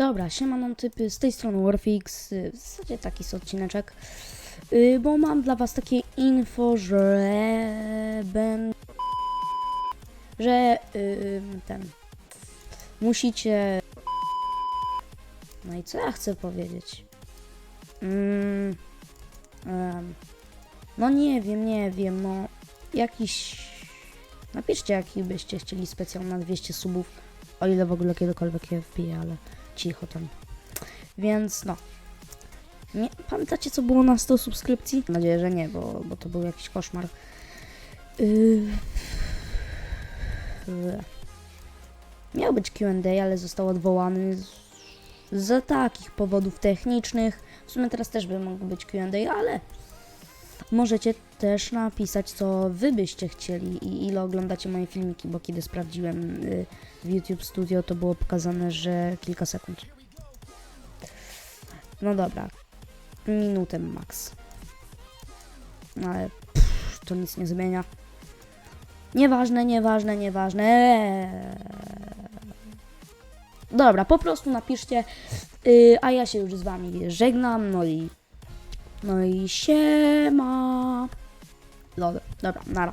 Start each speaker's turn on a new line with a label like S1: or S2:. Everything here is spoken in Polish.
S1: Dobra, siemano typy, z tej strony Warfix, y, w zasadzie taki jest odcineczek, y, bo mam dla was takie info, że ben... że y, ten... musicie... No i co ja chcę powiedzieć? Mm, no nie wiem, nie wiem, no. Jakiś... Napiszcie jaki byście chcieli specjal na 200 subów, o ile w ogóle kiedykolwiek je wpiję, ale cicho tam. Więc no. Nie, pamiętacie co było na 100 subskrypcji? Mam nadzieję, że nie, bo, bo to był jakiś koszmar. Yy... Miał być Q&A, ale został odwołany z, z takich powodów technicznych. W sumie teraz też by mógł być Q&A, ale możecie też napisać, co wy byście chcieli i ile oglądacie moje filmiki, bo kiedy sprawdziłem y, w YouTube Studio, to było pokazane, że kilka sekund. No dobra, minutę max. Ale pff, to nic nie zmienia. Nieważne, nieważne, nieważne. Dobra, po prostu napiszcie, y, a ja się już z wami żegnam, no i no i siema. Dobra, dobra, nara.